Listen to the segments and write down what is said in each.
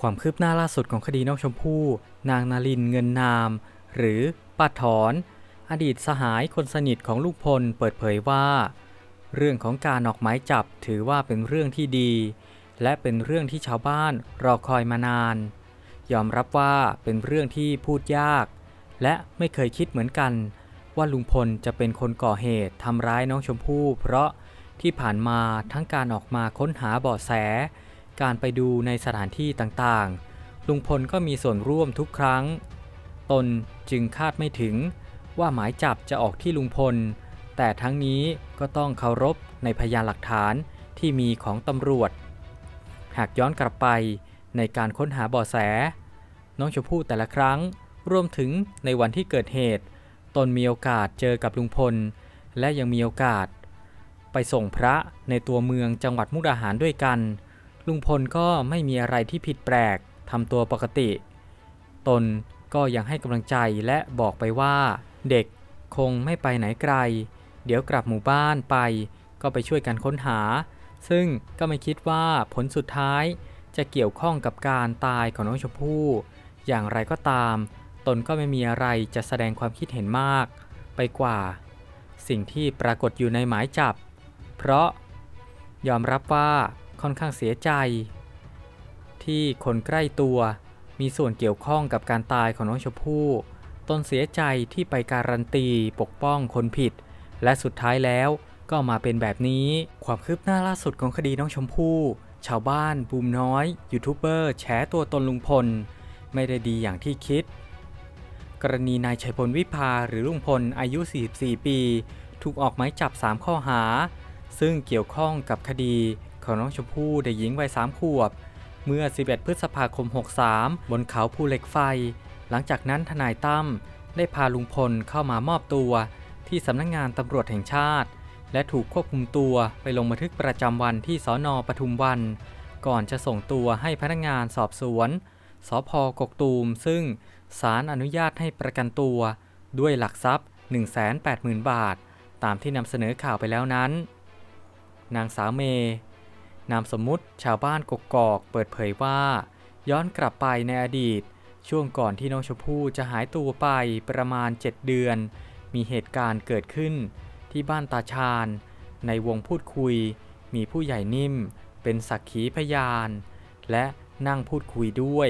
ความคืบหน้าล่าสุดของคดีน้องชมพู่นางนารินเงินนาม หรือป้าถอน อดีตสหายคนสนิทของลูกพลเปิดเผยว่า เรื่องของการออกหมายจับถือว่าเป็นเรื่องที่ดี และเป็นเรื่องที่ชาวบ้านรอคอยมานาน ยอมรับว่าเป็นเรื่องที่พูดยาก และไม่เคยคิดเหมือนกัน ว่าลุงพลจะเป็นคนก่อเหตุทำร้ายน้องชมพู่ เพราะที่ผ่านมาทั้งการออกมาค้นหาเบาะแส การไปดูในสถานที่ต่างๆ ลุงพลก็มีส่วนร่วมทุกครั้ง ตนจึงคาดไม่ถึงว่าหมายจับจะออกที่ลุงพล แต่ทั้งนี้ก็ต้องเคารพในพยานหลักฐานที่มีของตำรวจ หากย้อนกลับไปในการค้นหาเบาะแส น้องชมพู่แต่ละครั้งรวมถึงในวันที่เกิดเหตุ ตนมีโอกาสเจอกับลุงพล และยังมีโอกาส ไปส่งพระในตัวเมืองจังหวัดมุกดาหารด้วยกัน ลุงพลก็ไม่มีอะไรที่ผิดแปลกทำตัวปกติ ตนก็ยังให้กำลังใจและบอกไปว่า เด็กคงไม่ไปไหนไกล เดี๋ยวกลับหมู่บ้านไป ก็ไปช่วยกันค้นหา ซึ่งก็ไม่คิดว่าผลสุดท้ายจะเกี่ยวข้องกับการตายของน้องชมพู่ อย่างไรก็ตาม ตนก็ไม่มีอะไรจะแสดงความคิดเห็นมาก ไปกว่า สิ่งที่ปรากฏอยู่ในหมายจับ เพราะยอมรับว่า ค่อนข้างเสียใจ ที่คนใกล้ตัวมีส่วนเกี่ยวข้องกับการตายของน้องชมพู่ตนเสียใจที่ไปการันตีปกป้องคนผิด และสุดท้ายแล้วก็มาเป็นแบบนี้ ความคืบหน้าล่าสุดของคดีน้องชมพู่ ชาวบ้านบูมน้อยยูทูบเบอร์แฉตัวตนลุงพล ไม่ได้ดีอย่างที่คิด กรณีนายชัยพลวิภาหรือลุงพลอายุ 44 ปี ถูกออกหมายจับ 3 ข้อหา ซึ่งเกี่ยวข้องกับคดี ของน้องชมพู่เด็กหญิงวัย3ขวบ เมื่อ 11 พฤษภาคม 63 บนเขาภูเหล็กไฟ หลังจากนั้นทนายตั้มได้พาลุงพลเข้ามามอบตัวที่สำนักงงานตำรวจแห่งชาติ และถูกควบคุมตัวไปลงบันทึกประจำวันที่สอนอปทุมวัน ก่อนจะส่งตัวให้พนักงานสอบสวนสพกกตูม ซึ่งศาลอนุญาตให้ประกันตัว ด้วยหลักทรัพย์ 180,000 บาท ตามที่นำเสนอข่าวไปแล้วนั้น นางสาวเม นามสมมุติชาวบ้านกกอกเปิดเผยว่า ย้อนกลับไปในอดีต ช่วงก่อนที่น้องชมพู่จะหายตัวไปประมาณ 7 เดือน มีเหตุการณ์เกิดขึ้นที่บ้านตาชาญ ในวงพูดคุย มีผู้ใหญ่นิ่ม เป็นสักขีพยาน และนั่งพูดคุยด้วย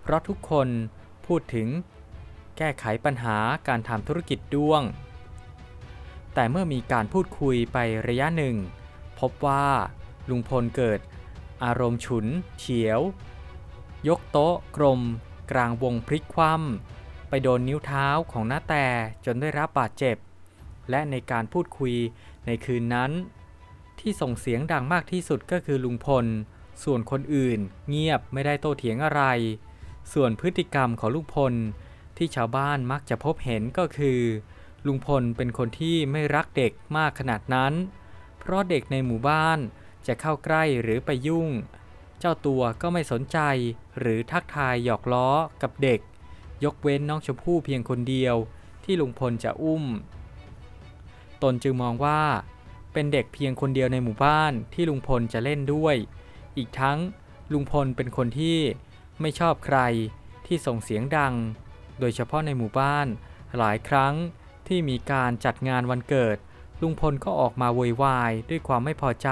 เพราะทุกคนพูดถึง แก้ไขปัญหาการทำธุรกิจด้วง แต่เมื่อมีการพูดคุยไประยะหนึ่ง พบว่า ลุงพลเกิด อารมณ์ฉุนเฉียว ยกโต๊ะกลม กลางวงพลิกคว่ำไปโดนนิ้วเท้าของน้าแต่จนได้รับบาดเจ็บ และในการพูดคุยในคืนนั้น ที่ส่งเสียงดังมากที่สุดก็คือลุงพล ส่วนคนอื่นเงียบไม่ได้โต้เถียงอะไร ส่วนพฤติกรรมของลุงพลที่ชาวบ้านมักจะพบเห็นก็คือ ลุงพลเป็นคนที่ไม่รักเด็กมากขนาดนั้น เพราะเด็กในหมู่บ้าน จะเข้าใกล้หรือไปยุ่ง เจ้าตัวก็ไม่สนใจหรือทักทายหยอกล้อกับเด็ก ยกเว้นน้องชมพู่เพียงคนเดียวที่ลุงพลจะอุ้ม ตนจึงมองว่า เป็นเด็กเพียงคนเดียวในหมู่บ้านที่ลุงพลจะเล่นด้วย อีกทั้งลุงพลเป็นคนที่ไม่ชอบใครที่ส่งเสียงดัง โดยเฉพาะในหมู่บ้านหลายครั้งที่มีการจัดงานวันเกิด ลุงพลก็ออกมาโวยวายด้วยความไม่พอใจ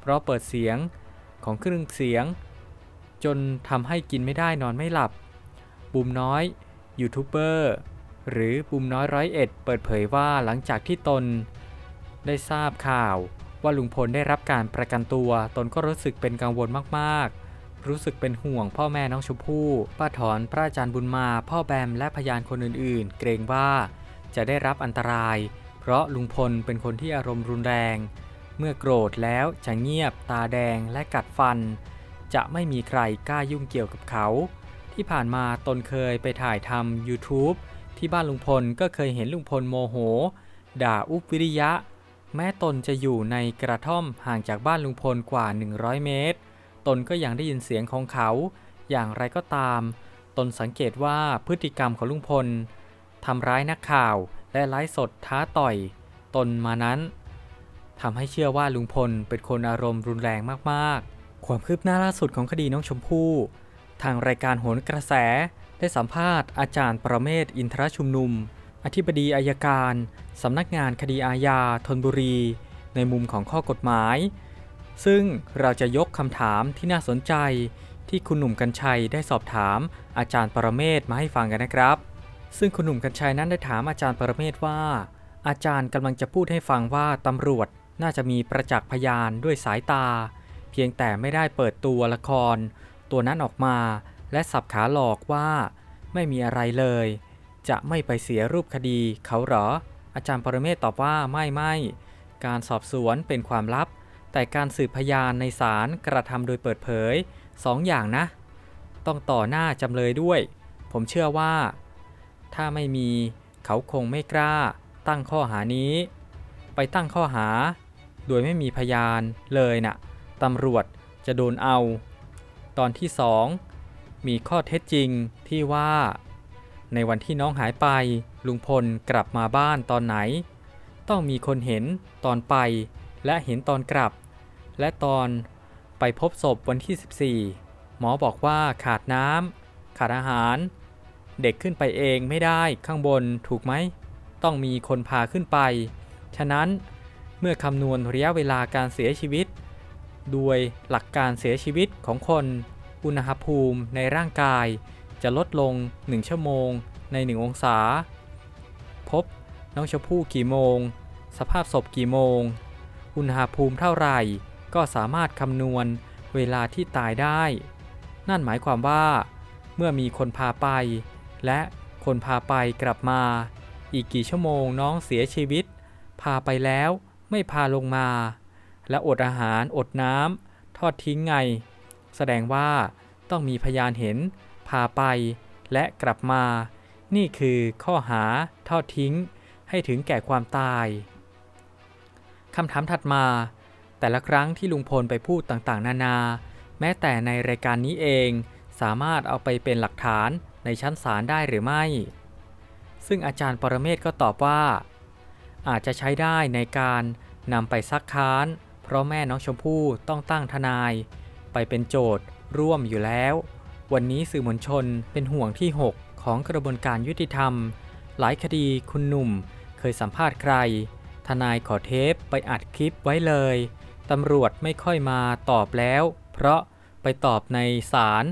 เพราะเปิดเสียงของเครื่องเสียง จนทำให้กินไม่ได้นอนไม่หลับบูมน้อยยูทูบเบอร์หรือบูมน้อยร้อยเอ็ดเปิดเผยว่าหลังจากที่ตน ได้ทราบข่าวว่าลุงพลได้รับการประกันตัว ตนก็รู้สึกเป็นกังวลมากๆ รู้สึกเป็นห่วงพ่อแม่น้องชมพู่ป้าถอนพระอาจารย์บุญมา พ่อแบมและพยานคนอื่นๆ เกรงว่าจะได้รับอันตราย เพราะลุงพลเป็นคนที่อารมณ์รุนแรง เมื่อโกรธแล้วจะเงียบตาแดงและกัดฟัน จะไม่มีใครกล้ายุ่งเกี่ยวกับเขา ที่ผ่านมาตนเคยไปถ่ายทำ YouTube ที่บ้านลุงพลก็เคยเห็นลุงพลโมโห ด่าอุบวิริยะ แม้ตนจะอยู่ในกระท่อมห่างจากบ้านลุงพลกว่า 100 เมตร ตนก็ยังได้ยินเสียงของเขา อย่างไรก็ตาม ตนสังเกตว่าพฤติกรรมของลุงพลทำร้ายนักข่าวและไลฟ์สดท้าต่อย ตนมานั้น ทำให้เชื่อว่าลุงพลเป็นคนอารมณ์รุนแรงมากๆ ความคืบหน้าล่าสุดของคดีน้องชมพู่ทางรายการโหนกระแสได้สัมภาษณ์อาจารย์ประเมศอินทรชุมนุม อธิบดีอายการสำนักงานคดีอาญาธนบุรี ในมุมของข้อกฎหมาย ซึ่งเราจะยกคำถามที่น่าสนใจที่คุณหนุ่มกัญชัยได้สอบถามอาจารย์ปรเมศมาให้ฟังกันนะครับ ซึ่งคุณหนุ่มกัญชัยนั้นได้ถามอาจารย์ปรเมศว่า อาจารย์กำลังจะพูดให้ฟังว่าตำรวจ น่าจะมีประจักษ์พยานด้วยสายตา เพียงแต่ไม่ได้เปิดตัวละคร ตัวนั้นออกมา และสับขาหลอกว่า ไม่มีอะไรเลย จะไม่ไปเสียรูปคดีเขาเหรอ อาจารย์ปรเมศตอบว่าไม่ไม่การสอบสวนเป็นความลับ แต่การสืบพยานในศาลกระทำโดยเปิดเผยสองอย่างนะ ต้องต่อหน้าจำเลยด้วย ผมเชื่อว่า ถ้าไม่มีเขาคงไม่กล้า ตั้งข้อหานี้ ไปตั้งข้อหา โดยไม่มีพยานเลยนะ่ะตำรวจจะโดนเอา ตอนที่สองมีข้อเท็จจริงที่ว่า ในวันที่น้องหายไปลุงพลกลับมาบ้านตอนไหน ต้องมีคนเห็นตอนไปและเห็นตอนกลับ และตอนไปพบศพวันที่ 14 หมอบอกว่าขาดน้ำขาดอาหาร เด็กขึ้นไปเองไม่ได้ข้างบนถูกไหม ต้องมีคนพาขึ้นไป ฉะนั้น เมื่อคำนวณระยะเวลาการเสียชีวิต โดยหลักการเสียชีวิตของคน อุณหภูมิในร่างกาย จะลดลง 1 ชั่วโมง ใน 1 องศา พบน้องชมพู่กี่โมง สภาพศพกี่โมง อุณหภูมิเท่าไหร่ ก็สามารถคำนวณเวลาที่ตายได้ นั่นหมายความว่า เมื่อมีคนพาไป และคนพาไปกลับมา อีกกี่ชั่วโมงน้องเสียชีวิต พาไปแล้ว ไม่พาลงมา และอดอาหารอดน้ำทอดทิ้งไง แสดงว่าต้องมีพยานเห็น พาไปและกลับมา นี่คือข้อหาทอดทิ้ง ให้ถึงแก่ความตายคำถามถัดมา แต่ละครั้งที่ลุงพลไปพูดต่างๆ นานา แม้แต่ในรายการนี้เองสามารถเอาไปเป็นหลักฐานในชั้นศาลได้หรือไม่ ซึ่งอาจารย์ปรเมศก็ตอบว่า อาจจะใช้ได้ในการนำไปซักค้าน เพราะแม่น้องชมพู่ต้องตั้งทนาย ไปเป็นโจทย์ร่วมอยู่แล้ว วันนี้สื่อมวลชนเป็นห่วงที่ 6 ของกระบวนการยุติธรรม หลายคดีคุณหนุ่มเคยสัมภาษณ์ใคร ทนายขอเทปไปอัดคลิปไว้เลย ตำรวจไม่ค่อยมาตอบแล้ว เพราะไปตอบในศาล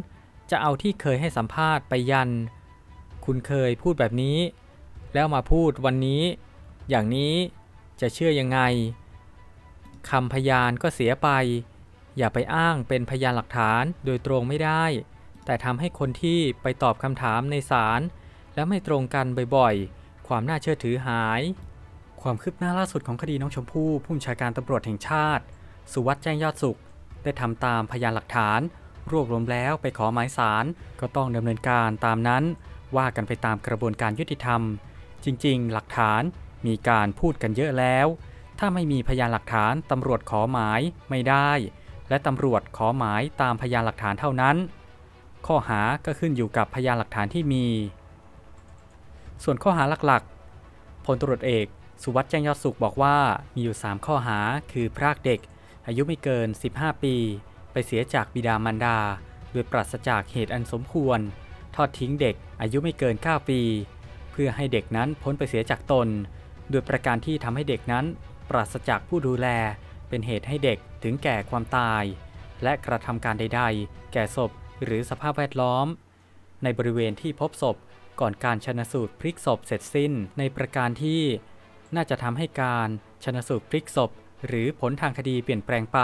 จะเอาที่เคยให้สัมภาษณ์ไปยัน คุณเคยพูดแบบนี้ แล้วมาพูดวันนี้ อย่างนี้จะเชื่อยังไงคำพยานก็เสียไป อย่าไปอ้างเป็นพยานหลักฐานโดยตรงไม่ได้ แต่ทำให้คนที่ไปตอบคำถามในศาลแล้วไม่ตรงกันบ่อยๆ ความน่าเชื่อถือหาย ความคืบหน้าล่าสุดของคดีน้องชมพู่ผู้บัญชาการตำรวจแห่งชาติ สุวัสด์แจ้งยอดสุข ได้ทำตามพยานหลักฐาน รวบรวมแล้วไปขอหมายสารก็ต้องดำเนินการตามนั้น ว่ากันไปตามกระบวนการยุติธรรม จริง ๆ หลักฐาน มีการพูดกันเยอะแล้ว ถ้าไม่มีพยานหลักฐานตำรวจขอหมายไม่ได้ และตำรวจขอหมายตามพยานหลักฐานเท่านั้น ข้อหาก็ขึ้นอยู่กับพยานหลักฐานที่มี ส่วนข้อหาหลักๆพลตรวจเอก สุวัสด์แจ้งยอดสุขบอกว่ามีอยู่ 3 ข้อหาคือพรากเด็ก อายุไม่เกิน 15 ปี ไปเสียจากบิดามารดา โดยปราศจากเหตุอันสมควร ทอดทิ้งเด็กอายุไม่เกิน 9 ปี เพื่อให้เด็กนั้นพ้นไปเสียจากตน โดยประการที่ทำให้เด็กนั้น ปราศจากผู้ดูแล เป็นเหตุให้เด็กถึงแก่ความตาย และกระทำการใด ๆ แก่ศพหรือสภาพแวดล้อม ในบริเวณที่พบศพก่อนการชนสูตรพลิกศพเสร็จสิ้นในประการที่ น่าจะทำให้การชนสูตรพลิกศพ หรือผลทางคดีเปลี่ยนแปลงไป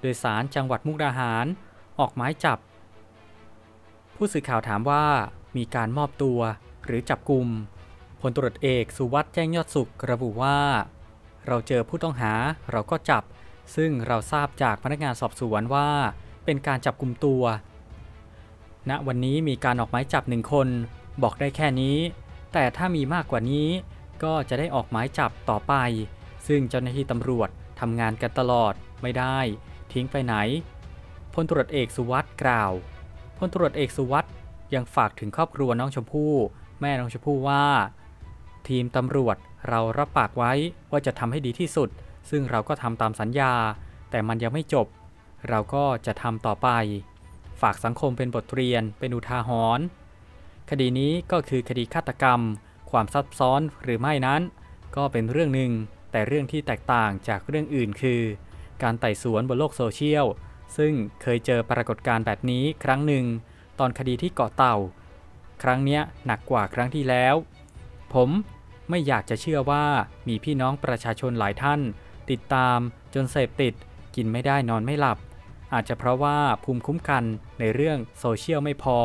โดยสารจังหวัดมุกดาหาร ออกหมายจับ ผู้สื่อข่าวถามว่ามีการมอบตัวหรือจับกลุ่ม ลตรวจเอกสุวัสด์แจ้งยอดสุขระบุว่า เราเจอผู้ต้องหาเราก็จับ ซึ่งเราทราบจากพนักงานสอบสวนว่า เป็นการจับกลุ่มตัว ณวันนี้มีการออกหมายจับหนึ่งคน บอกได้แค่นี้ แต่ถ้ามีมากกว่านี้ ก็จะได้ออกหมายจับต่อไป ซึ่งเจ้าหน้าที่ตำรวจทำงานกันตลอดไม่ได้ ทิ้งไปไหนพลตรวจเอกสุวัสด์กล่าวพลตรวจเอกสุวัสด์ยังฝากถึงครอบครัวน้องชมพู่ แม่น้องชมพู่ว่า ทีมตำรวจเรารับปากไว้ว่าจะทำให้ดีที่สุด ซึ่งเราก็ทำตามสัญญา แต่มันยังไม่จบ เราก็จะทำต่อไป ฝากสังคมเป็นบทเรียนเป็นอุทาหรณ์คดีนี้ก็คือคดีฆาตกรรม ความซับซ้อนหรือไม่นั้น ก็เป็นเรื่องหนึ่ง แต่เรื่องที่แตกต่างจากเรื่องอื่นคือ การไต่สวนบนโลกโซเชียล ซึ่งเคยเจอปรากฏการณ์แบบนี้ครั้งหนึ่ง ตอนคดีที่เกาะเต่า ครั้งเนี้ยหนักกว่าครั้งที่แล้ว ผมไม่อยากจะเชื่อว่ามีพี่น้องประชาชนหลายท่าน ติดตามจนเสพติด กินไม่ได้นอนไม่หลับ อาจจะเพราะว่าภูมิคุ้มกันในเรื่องโซเชียลไม่พอ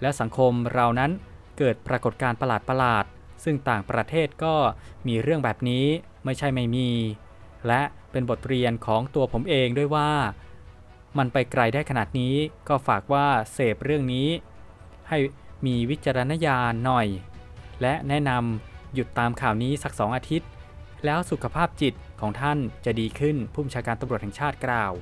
และสังคมเรานั้นเกิดปรากฏการณ์ประหลาดๆซึ่งต่างประเทศก็มีเรื่องแบบนี้ไม่ใช่ไม่มี และเป็นบทเรียนของตัวผมเองด้วยว่า มันไปไกลได้ขนาดนี้ก็ฝากว่าเสพเรื่องนี้ ให้มีวิจารณญาณหน่อย และแนะนำหยุดตามข่าวนี้สักสองอาทิตย์ แล้วสุขภาพจิตของท่านจะดีขึ้นผู้บัญชาการตำรวจแห่งชาติกล่าว